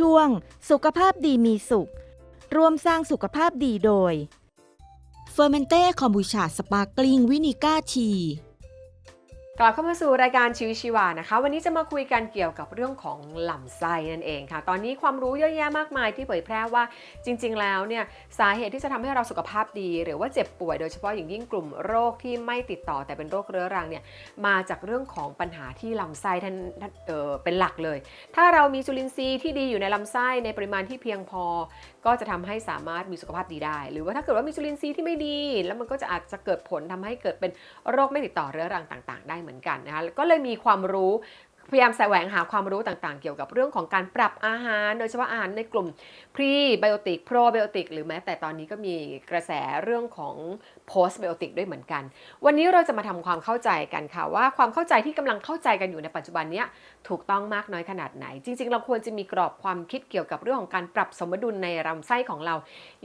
ช่วง สุขภาพดีมีสุข ร่วมสร้างสุขภาพดีโดยเฟอร์เมนเต้คอมบูชาสปาร์กลิงวินิก้าที กลับเข้ามาสู่รายการชีวิตชีวานะคะ วันนี้จะมาคุยกันเกี่ยวกับเรื่องของลำไส้นั่นเองค่ะ ตอนนี้ความรู้เยอะแยะมากมายที่เผยแพร่ว่าจริง ๆ แล้วเนี่ยสาเหตุที่จะทำให้เราสุขภาพดี หรือว่าเจ็บป่วยโดยเฉพาะอย่างยิ่งกลุ่มโรคที่ไม่ติดต่อแต่เป็นโรคเรื้อรังเนี่ยมาจากเรื่องของปัญหาที่ลำไส้ท่านท่านเออเป็นหลักเลย ถ้าเรามีจุลินทรีย์ที่ดีอยู่ในลำไส้ในปริมาณที่เพียงพอก็จะทำให้สามารถมีสุขภาพดีได้ หรือว่าถ้าเกิดว่ามีจุลินทรีย์ที่ไม่ดี แล้วมันก็จะอาจจะเกิดผลทำให้เกิดเป็นโรคไม่ติดต่อเรื้อรังต่างๆ ได้เหมือนกันนะคะก็เลยมีความรู้พยายามแสวงหาความรู้ต่างๆ เกี่ยวกับเรื่องของการปรับอาหาร โดยเฉพาะอาหารในกลุ่มพรีไบโอติกโปรไบโอติกหรือแม้แต่ตอนนี้ก็มีกระแสเรื่องของโพสไบโอติกด้วยเหมือนกัน วันนี้เราจะมาทำความเข้าใจกันค่ะว่าความเข้าใจที่กำลังเข้าใจกันอยู่ในปัจจุบันเนี้ยถูกต้องมากน้อยขนาดไหน จริง ๆ เราควรจะมีกรอบความคิดเกี่ยวกับเรื่องของการปรับสมดุลในลำไส้ของเรา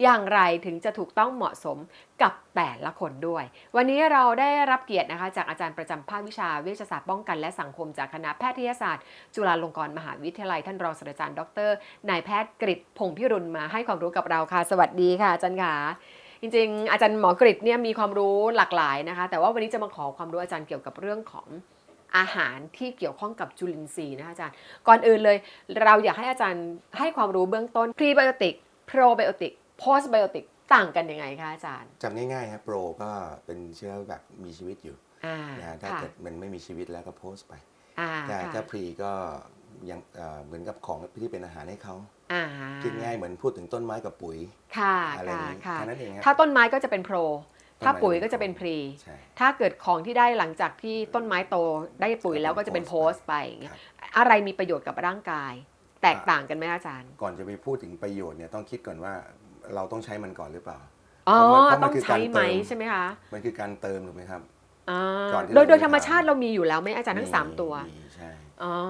อย่างไรถึงจะถูกต้องเหมาะสมกับแต่ละคนด้วย วันนี้เราได้รับเกียรตินะคะ จากอาจารย์ประจำภาควิชาเวชศาสตร์ป้องกันและสังคมจากคณะแพทยศาสตร์ จุฬาลงกรณ์มหาวิทยาลัยท่านรองศาสตราจารย์ดรนายแพทย์กฤษพงษ์พิรุณมาให้ความรู้กับเราค่ะ สวัสดีค่ะอาจารย์ค่ะจริงๆ อาจารย์หมอกฤษเนี่ยมีความรู้หลากหลายนะคะ แต่ว่าวันนี้จะมาขอความรู้อาจารย์เกี่ยวกับเรื่องของ อาหารที่เกี่ยวข้องกับจุลินทรีย์นะคะอาจารย์ ก่อนอื่นเลยเราอยากให้อาจารย์ให้ความรู้เบื้องต้นพรีไบโอติกโปรไบโอติกโพสไบโอติกต่างกันยังไงคะอาจารย์จำง่ายๆครับโปรก็เป็นเชื้อแบบมีชีวิตอยู่อ่านะฮะถ้าค่ะเกิดมันไม่มีชีวิตแล้วก็โพสต์ไปอ่าแต่ค่ะถ้าพรีก็ยังเอ่อเหมือนกับของที่เป็นอาหารให้เขาอ่าคิดง่ายเหมือนพูดถึงต้นไม้กับปุ๋ยค่ะอะไรอค่ะย่างนี้ค่ะแค่นั้นเองครับถ้าต้นไม้ก็จะเป็นโปร ถ้าต้นไม้ปุ๋ยเป็นก็จะเป็นโปพรรีใช่ถ้าเกิดของที่ได้หลังจากที่ต้นไม้โตได้ปุ๋ยแล้วก็จะเป็นโพสต์ไปอย่างเงี้คยรับอะไรมีประโยชน์กับร่างกาย แตกต่างกันไหมอาจารย์ ก่อนจะไปพูดถึงประโยชน์เนี่ยต้องคิดก่อนว่าเราต้องใช้มันก่อนหรือเปล่าอ๋อเพราะมันต้องคือใช้การไหมเติมใช่ไหมคะมันคือการเติมถูกไหมครับอ่าก่อนที่โดยเราโดยจะธรรมชาติทานเรามีอยู่แล้วไหมอาจารย์ทั้งสามตัวมีใช่อ๋อ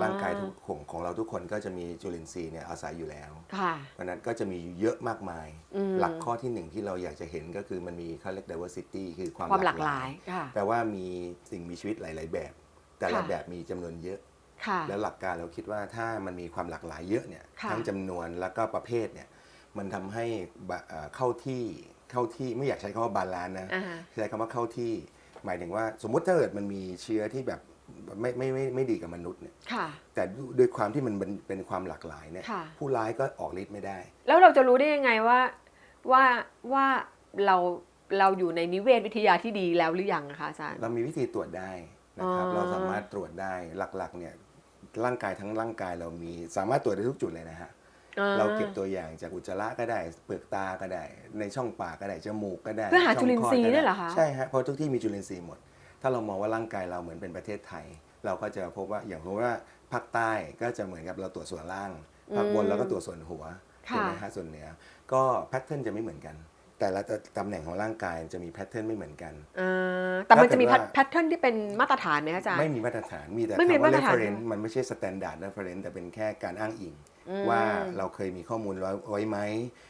ร่างกายทุกของของเราทุกคนก็จะมีจุลินทรีย์เนี่ยอาศัยอยู่แล้วค่ะเพราะฉะนั้นก็จะมีเยอะมากมายอืมหลักข้อที่หนึ่งที่เราอยากจะเห็นก็คือมันมีเขาเรียก diversity คือความความหลากหลายค่ะแปลว่ามีสิ่งมีชีวิตหลาย ๆ แบบ แต่ละค่ะแบบมีจำนวนเยอะค่ะแล้วหลักการเราคิดว่าถ้ามันมีความหลากหลายเยอะเนี่ยค่ะทั้งจำนวนแล้วก็ประเภทเนี่ยมันทำให้บะเอ่อเข้าที่เข้าที่ไม่อยากใช้คำว่าบาลานซ์นะอ่าฮะใช้คำว่าเข้าที่ หมายถึงว่าสมมุติถ้าเกิดมันมีเชื้อที่แบบ ไม่ไม่ไม่ไม่ดีกับมนุษย์เนี่ยค่ะ แต่ด้วยความที่มันเป็นเป็นความหลากหลายเนี่ยค่ะ ผู้ร้ายก็ออกฤทธิ์ไม่ได้ แล้วเราจะรู้ได้ยังไงว่าว่าว่าเราเราอยู่ในนิเวศวิทยาที่ดีแล้วหรือยังนะคะอาจารย์ เรามีวิธีตรวจได้นะครับ อ๋อ เราสามารถตรวจได้หลักๆเนี่ยร่างกายทั้งร่างกายเรามีสามารถตรวจได้ทุกจุดเลยนะฮะ อ่าเราเก็บตัวอย่างจากอุจจาระก็ได้ เปลือกตาก็ได้ ในช่องปากก็ได้จมูกก็ได้เพื่อหาช่งจุลินทรีย์คลอดก็เนี่ยเหรอคะ ใช่ฮะเพราะทุกที่มีจุลินทรีย์หมด ถ้าเรามองว่าร่างกายเราเหมือนเป็นประเทศไทย เราก็จะพบว่าอย่างสมมติว่าภาคใต้ก็จะเหมือนกับเราตรวจส่วนล่างภาคบนเราก็ตรวจส่วนหัวค่ะถูกไหมฮะส่วนเหนือก็แพทเทิร์นจะไม่เหมือนกัน แต่ละตำแหน่งของร่างกายจะมีแพทเทิร์นไม่เหมือนกันอ่าแต่มันจะมีถ้าเกิดว่าแพทเทิร์นที่เป็นมาตรฐานไหมคะอาจารย์ไม่มีมาตรฐานมีแต่ไม่มีคำว่ามาตรฐาน reference มันไม่ใช่ standard reference แต่เป็นแค่การอ้างอิงว่าเราเคยมีข้อมูลไว้ไว้ไหม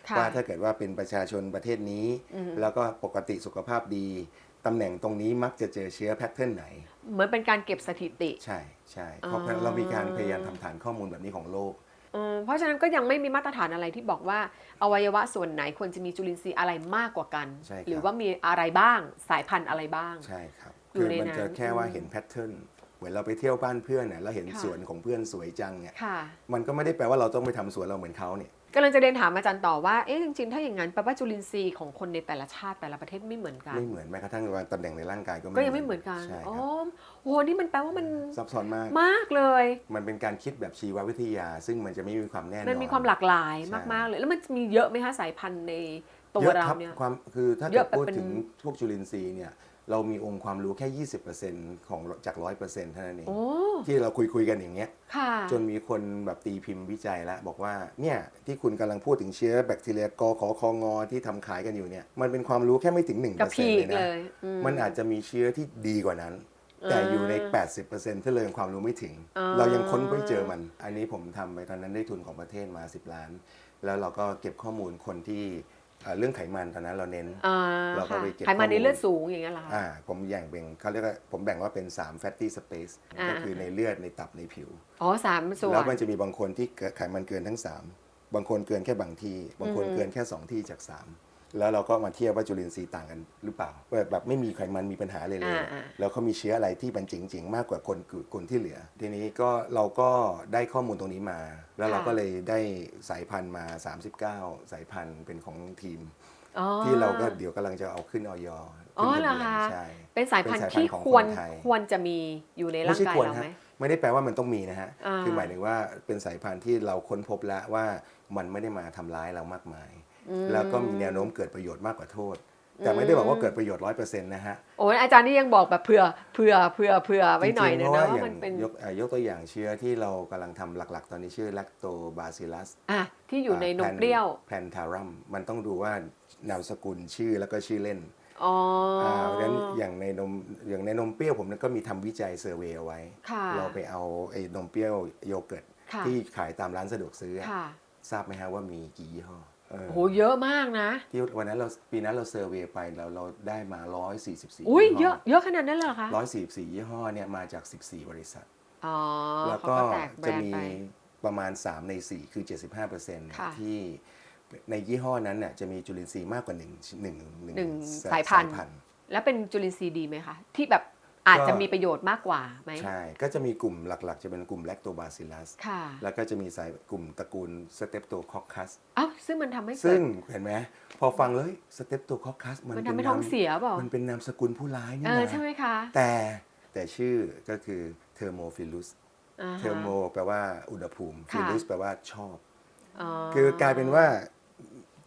ค่ะว่าถ้าเกิดว่าเป็นประชาชนประเทศนี้อืมแล้วก็ปกติสุขภาพดี ตำแหน่งตรงนี้มักจะเจอเชื้อแพทเทิร์นไหน เหมือนเป็นการเก็บสถิติ ใช่ใช่อ๋อเพราะเรามีการพยายามทำฐานข้อมูลแบบนี้ของโลกอืมเพราะฉะนั้นก็ยังไม่มีมาตรฐานอะไรที่บอกว่าอวัยวะส่วนไหนควรจะมีจุลินทรีย์อะไรมากกว่ากันใช่ครับหรือว่ามีอะไรบ้างสายพันธุ์อะไรบ้าง ใช่ครับอยู่คือในมันจะนั้นแค่ว่าอืมเห็นแพทเทิร์น เหมือนเราไปเที่ยวบ้านเพื่อนเนี่ยแล้วเห็นค่ะ สวนของเพื่อนสวยจังเนี่ยค่ะมันก็ไม่ได้แปลว่าเราต้องไปทำสวนเราเหมือนเขาเนี่ยกำลังจะเรียนถามอาจารย์ต่อว่าเอ๊ะจริงๆถ้าอย่างนั้นแปลว่าจุลินทรีย์ของคนในแต่ละชาติแต่ละประเทศไม่เหมือนกัน ไม่เหมือนแม้กระทั่งว่าตำแหน่งในร่างกายก็ก็ยังไม่เหมือนกันใช่อ๋อครับโหนี่มันแปลว่ามันซับซ้อนมาก มากเลย มันเป็นการคิดแบบชีววิทยา ซึ่งมันจะไม่มีความแน่นอน มันมีความหลากหลายใช่ มากๆเลย แล้วมันมีเยอะไหมคะสายพันธุ์ในตัวเยอะเราครับเนี่ย ความคือถ้าเยเกิอะดแบบพูดเป็น ถึงพวกจุลินทรีย์เนี่ย เรามีองค์ความรู้แค่ 20%ของจาก100%เท่านั้นเองโอ้ที่เราคุยคุยๆกันอย่างเงี้ย ค่ะ จนมีคนแบบตีพิมพ์วิจัยแล้วบอกว่าเนี่ยที่คุณกำลังพูดถึงเชื้อแบคทีเรียกอขอคองอที่ทำขายกันอยู่เนี่ยมันเป็นความรู้แค่ไม่ถึง1%กับพีเลกยนะเลยอืมันอาจจะมีเชื้อที่ดีกว่านั้น แต่อยู่ในอ่า80%ที่เลยยังความรู้ไม่ถึงอ่าเรายังค้นไม่เจอมัน อันนี้ผมทำไปตอนนั้นได้ทุนของประเทศมา 10 ล้าน แล้วเราก็เก็บข้อมูลคนที่ เอ่อเรื่องไขมันตอนนั้นเราเน้นอ่าเราก็ค่ะไปเก็บไขมันในข้อมูลเลือดสูงอย่างเงี้ยเหรอคะอ่าผมแบ่งเป็นเขาเรียกว่าผมแบ่งว่าเป็น 3 fatty space อ่าก็คือในเลือดในตับในผิว อ๋อสามส่วน แล้วมันจะมีบางคนที่เกิดไขมันเกินทั้งบางคนเกินแค่บางที่ บางคนอือฮึเกินแค่ 2 ที่จาก 3 แล้วเราก็มาเทียบว่าจุลินทรีย์ต่างกันหรือเปล่าแบบแบบไม่มีไขมันมีปัญหาเลยเลยอ่าอ่าแล้วเขามีเชื้ออะไรที่มันจริง ๆ มากกว่าคนคนที่เหลือ ทีนี้ก็เราก็ได้ข้อมูลตรงนี้มา แล้วเราก็เลยได้สายพันธุ์มา 39 สายพันธุ์เป็นของทีมอ๋อที่เราก็เดี๋ยวกำลังจะเอาขึ้นออยอ๋อเหรอคะใช่เป็นสายพันธุ์เป็นสายพันธุ์ที่ของควรคนไทยควรจะมีอยู่ในร่างไม่ใช่กายควรเราฮะไหมไม่ได้แปลว่ามันต้องมีนะฮะอ่าคือหมายถึงว่าเป็นสายพันธุ์ที่เราค้นพบแล้วว่ามันไม่ได้มาทำร้ายเรามากมายอืม แล้วก็มีแนวโน้มเกิดประโยชน์มากกว่าโทษ แต่ไม่ได้บอกว่าเกิดประโยชน์ร้อยเปอร์เซ็นต์นะฮะโอ้ยอาจารย์นี่ยังบอกแบบเผื่อเผื่อเผื่อเผื่อไว้หน่อยจนึริงงๆนะเพราะว่าว่าอย่ามันงเป็นยกอะยกตัวอย่างเชื้อที่เรากำลังทำหลักๆ ตอนนี้ชื่อ lactobacillus อะที่อยู่ในนมเปรี้ยวแพนทารัมมันต้องดูว่านามสกุลชื่อแล้วก็ชื่อเล่นอ๋อออ่าเพราะฉะนั้นอย่างในนมอย่างในนมเปรี้ยวผมก็มีทำวิจัยเซอร์เวยเอาไว้ค่ะเราไปเอาไอ้นมเปรี้ยวโยเกิร์ตค่ะที่ขายตามร้านสะดวกซื้ออะค่ะทราบไหมฮะว่ามีกี่ยี่ห้อเออ โอ้โหเยอะมากนะ ที่วันนั้นเราปีนั้นเราเซอร์เวยไปเราเราได้มา 144อุ้ยยี่ห้เยอะเยอะขนาดนั้นเลยเหรอคะ144 ยี่ห้อเนี่ยมาจาก 14 บริษัทอ๋อแล้วเขาก็ก็แตกแบรจะนด์มีไปประมาณ 3 ใน 4 คือ 75%ค่ะที่ในยี่ห้อนั้นน่ะจะมีจุลินทรีย์มากกว่า1นึ่งหนึ่งหนึ่งสายพันธุ์ แล้วเป็นจุลินทรีย์ดีไหมคะ ที่แบบ อาจจะมีประโยชน์มากกว่าไหมใช่ ก็จะมีกลุ่มหลักๆ จะเป็นกลุ่มแลคโตบาซิลัสค่ะ แล้วก็จะมีสายกลุ่มตระกูลสเตปโตคอคัสเอ้าซึ่งมันทำให้เกิซึ่ด งเห็นไหมพอฟังเลยสเตปโตคอคัสมันมันเป็ทำนให้นาท้อมงเสียเปล่า มันเป็นนามสกุลผู้ร้ายนี่เออนะใช่ไหมคะแต่แต่ชื่อก็คือเทอร์โมฟิลุสาฮะ เทอร์โมแปลว่าอุณหภูมิค่ะ ฟิลุสแปลว่าชอบอ๋อคือกลายเป็นว่า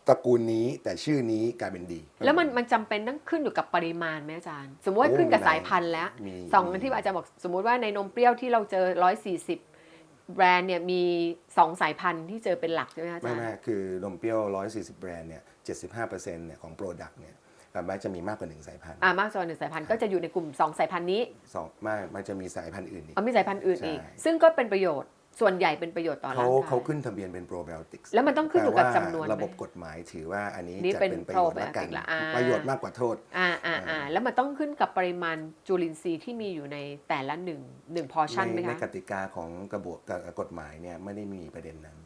ตระกูลนี้แต่ชื่อนี้กลายเป็นดี แล้วมันมันจำเป็นต้องขึ้นอยู่กับปริมาณไหมอาจารย์ สมมติว่าขึ้นกับสายพันธุ์แล้วมีสองอันที่อาจารย์บอกสมมุติว่าในนมเปรี้ยวที่เราเจอ 140 แบรนด์เนี่ยมีสองสายพันธุ์ที่เจอเป็นหลักใช่ไหมคะอาไม่จารย์ไม่คือนมเปรี้ยว 140 แบรนด์เนี่ย75%เนี่ยของโปรดักต์เนี่ยมักจะมีมากกว่าหนึ่งสายพันธุ์อ่ามากจอหนึ่งสายพันธุ์ก็จะอยู่ในกลุ่ม2สายพันธุ์นี้สองมากมันจะมีสายพันธุ์อื่นอีกเอามีสายพันธุ์อื่นอีกใช่ซึ่งก็เป็นประโยชน์ ส่วนใหญ่เป็นประโยชน์ต่อเขาร่างกายเขาขึ้นทะเบียนเป็นโปรไบโอติกส์แล้วมันต้องขึ้นอยู่กับจำนวนไหมระบบกฎหมายถือว่าอันนี้นี่จะเป็นเป็นประโยชน์ละกัน probiotic ละอ่า ประโยชน์มากกว่าโทษ อ่าอ่าอ่าแล้วมันต้องขึ้นกับปริมาณจุลินทรีย์ที่มีอยู่ในแต่ละหนึ่งหนึ่งพอชั่นไหมในในคะ กติกาของกระบวนการกฎหมายเนี่ยไม่ได้มีประเด็นนั้น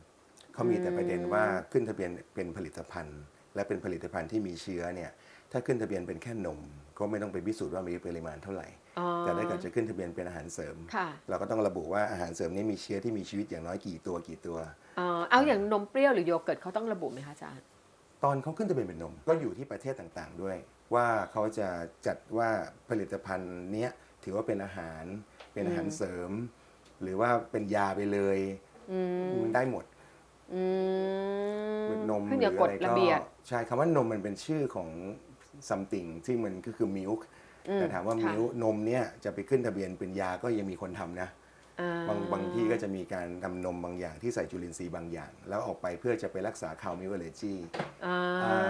เขามีแต่อืมประเด็นว่าขึ้นทะเบียนเป็นผลิตภัณฑ์ และเป็นผลิตภัณฑ์ที่มีเชื้อเนี่ยถ้าขึ้นทะเบียนเป็นแค่นม ก็ไม่ต้องไปพิสูจน์ว่ามีปริมาณเท่าไหร่อ๋อ แต่ถ้าเกิดจะขึ้นทะเบียนเป็นอาหารเสริมค่ะเราก็ต้องระบุว่าอาหารเสริมนี้มีเชื้อที่มีชีวิตอย่างน้อยกี่ตัวกี่ตัวเอ่อเอาอย่างนมเปรี้ยวหรือโยเกิร์ตเขาต้องระบุไหมคะอาจารย์ตอนเขาขึ้นทะเบียนเป็นนม ก็อยู่ที่ประเทศต่างๆด้วย ว่าเขาจะจัดว่าผลิตภัณฑ์เนี้ยถือว่าเป็นอาหารเป็นอาหารเสริม หรือว่าเป็นยาไปเลยอืมมันได้หมดอืมเป็นนมขึ้นหอรืยู่อกับกอะฎไรระก็เบียบใช่คำว่านมมันเป็นชื่อของ something ที่มันก็คือ milk อืม แต่ถามว่าค่ะ milk นมเนี่ยจะไปขึ้นทะเบียนเป็นยาก็ยังมีคนทำนะอ่บางบางที่ก็จะมีการทำนมบางอย่างที่ใส่จุลินทรีย์บางอย่าง แล้วออกไปเพื่อจะไปรักษาคาวมิวเลจีอ่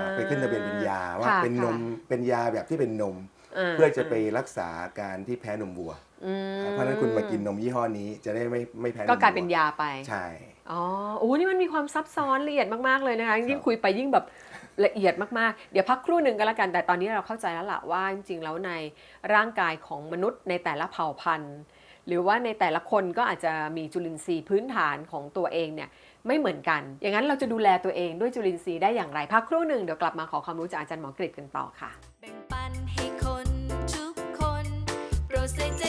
าไปขึ้นทะเบียนเป็นยาว่าค่ะเป็นนมค่ะเป็นยาแบบที่เป็นนมาเพื่อจะไปรักษาการที่แพ้นมวัวอืมเพราะฉะนั้นคุณมากินนมยี่ห้อนี้จะได้ไม่ไม่แพ้นมก็กลายเป็นวัวยาไปใช่ อ๋อโอ้นี่มันมีความซับซ้อนละเอียดมากๆเลยนะคะยิ่งคุยไปยิ่งแบบละเอียดมากๆ เดี๋ยวพักครู่หนึ่งก็แล้วกัน แต่ตอนนี้เราเข้าใจแล้วละว่าจริงๆ แล้วในร่างกายของมนุษย์ในแต่ละเผ่าพันธุ์ หรือว่าในแต่ละคนก็อาจจะมีจุลินทรีย์พื้นฐานของตัวเองเนี่ยไม่เหมือนกัน อย่างนั้นเราจะดูแลตัวเองด้วยจุลินทรีย์ได้อย่างไร พักครู่หนึ่งเดี๋ยวกลับมาขอความรู้จากอาจารย์หมอกริษกันต่อค่ะ แบ่งปันให้คนทุกคน โปรดใส่ใจ